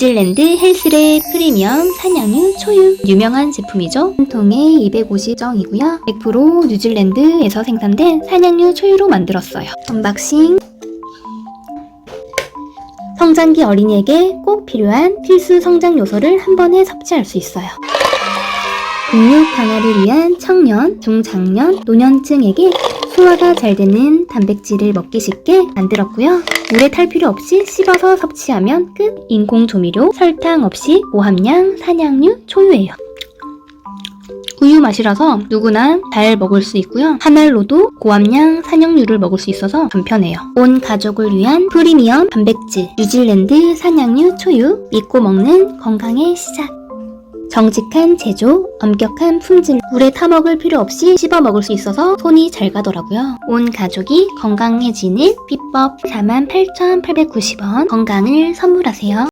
뉴질랜드 헬스레 프리미엄 사냥류 초유 유명한 제품이죠. 한 통에 250정이고요. 100% 뉴질랜드에서 생산된 사냥류 초유로 만들었어요. 언박싱 성장기 어린이에게 꼭 필요한 필수 성장 요소를 한 번에 섭취할 수 있어요. 근육 강화를 위한 청년, 중장년, 노년층에게 소화가 잘 되는 단백질을 먹기 쉽게 만들었고요. 물에 탈 필요 없이 씹어서 섭취하면 끝. 인공 조미료, 설탕 없이 고함량 사냥류 초유예요. 우유 맛이라서 누구나 잘 먹을 수 있고요. 한 알로도 고함량 산영류를 먹을 수 있어서 간편해요. 온 가족을 위한 프리미엄 단백질 뉴질랜드 산양류 초유 믿고 먹는 건강의 시작. 정직한 제조, 엄격한 품질, 물에 타먹을 필요 없이 씹어 먹을 수 있어서 손이 잘 가더라고요. 온 가족이 건강해지는 비법 48,890원 건강을 선물하세요.